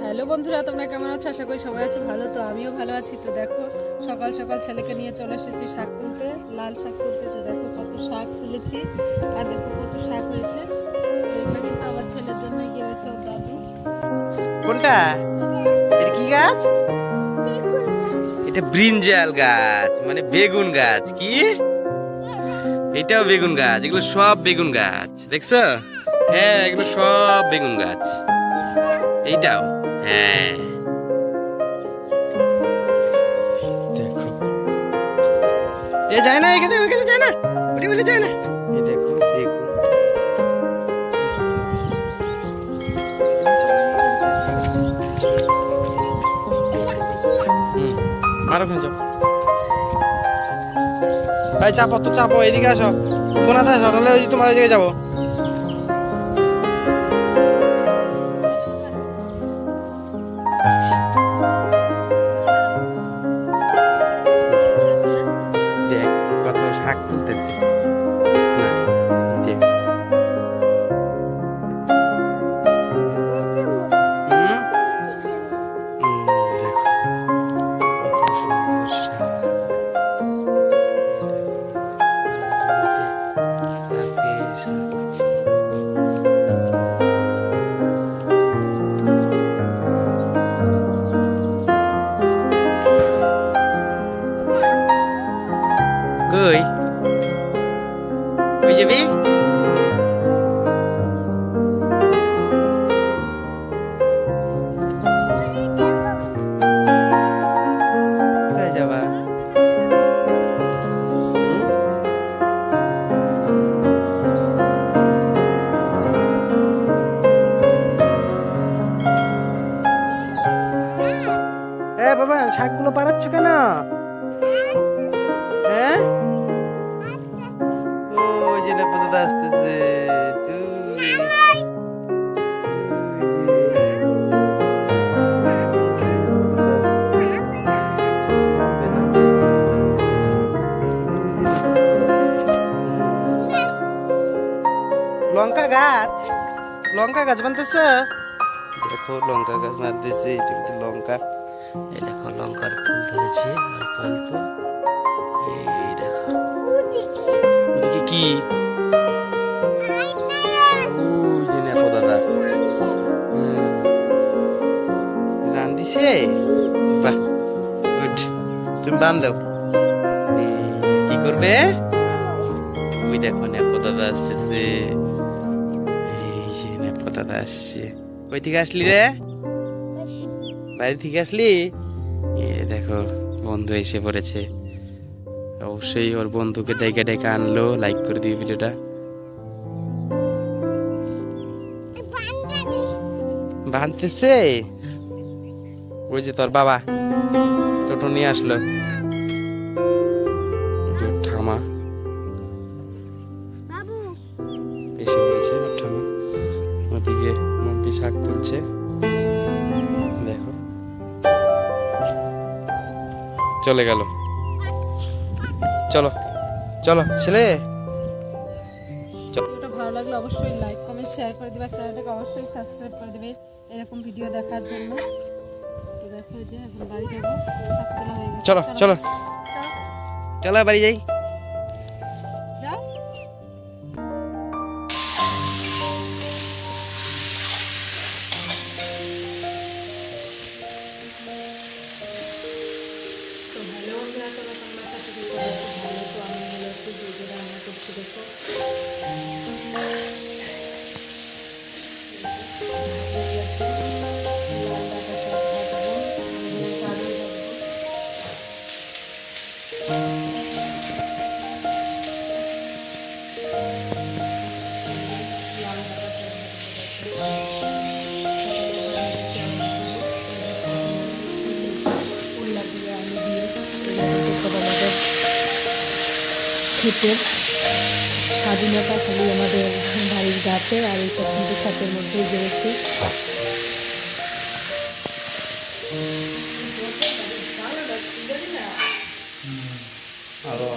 Hello বন্ধুরা, তোমরা কেমন আছো? আশা করি সবাই আছো ভালো। তো আমিও ভালো আছি। তো দেখো, সকাল সকাল ছেলেকে নিয়ে চলে এসেছি শাক তুলতে। লাল শাক তুলতে। তো দেখো কত শাক তুলেছি। আর দেখো কত শাক হয়েছে। এগুলো কিন্তু আমার ছেলের জন্যই কিনেছে ওর দাদু। কোনটা? এটা কি গাছ? এটা ব্রিঞ্জাল গাছ মানে বেগুন গাছ। কি? এটাও বেগুন গাছ, এগুলো সব বেগুন গাছ। দেখছ? হ্যাঁ এগুলো সব বেগুন গাছ। এইটাও। হ্যাঁ। দেখো। এ যায় না এখানে ওখানে যায় না। ওটি বলে যায় না। এই দেখো বেগুন আর ওখানে যাও ভাই চাপো তো চাপো এদিকে আসো। কোনাতে আসো ওই তোমার ওই জায়গায় যাব। শাক তুলতেছে। এ বাবা শাকগুলো পারাচ্ছ কেন? হ্যাঁ? ওই যে না আসতেছে। লঙ্কা গাছ? লঙ্কা গাছ বানতেছ? দেখো লঙ্কা গাছ বানতেছে এটা লঙ্কা। এই দেখো লঙ্কার ফুল ধরেছে অল্প অল্প এই দেখো। ওদিকে কি? দাদা। দিছে বাহ, গুড। তুমি বান কি করবে? ওই দেখো নেপো দাদা আসতেছে। এই যে নেপো আসছে। কই থেকে আসলি রে? বাড়ি থেকে আসলি? এ দেখো বন্ধু এসে পড়েছে। অবশ্যই ওর বন্ধুকে ডেকে ডেকে আনলো লাইক করে দিও ভিডিওটা। বাঁধতেছে ওই যে তোর বাবা টোটো নিয়ে আসলো। ঠামা। এসে পড়েছে ঠামা। ওদিকে মম্পি শাক তুলছে। চলে গেল। চলো চলো ছেলে। ভালো লাগলে অবশ্যই লাইক কমেন্ট শেয়ার করে দিবে। চ্যানেলটাকে অবশ্যই সাবস্ক্রাইব করে দিবে এরকম ভিডিও দেখার জন্য। দেখো যে এখন বাড়ি যাব। চলো। চলো। চলো বাড়ি যাই। ভালো বন্ধুরা তোমরা কি করে আছো? ভালো তো আমি আছি যে যে রান্না করছি দেখো ভালোই আছে। সব আমাদের ক্ষেতের স্বাধীনতা সবই আমাদের বাড়ির গাছে আর এই সব কিন্তু ক্ষেতের মধ্যেই বেড়েছি আরও।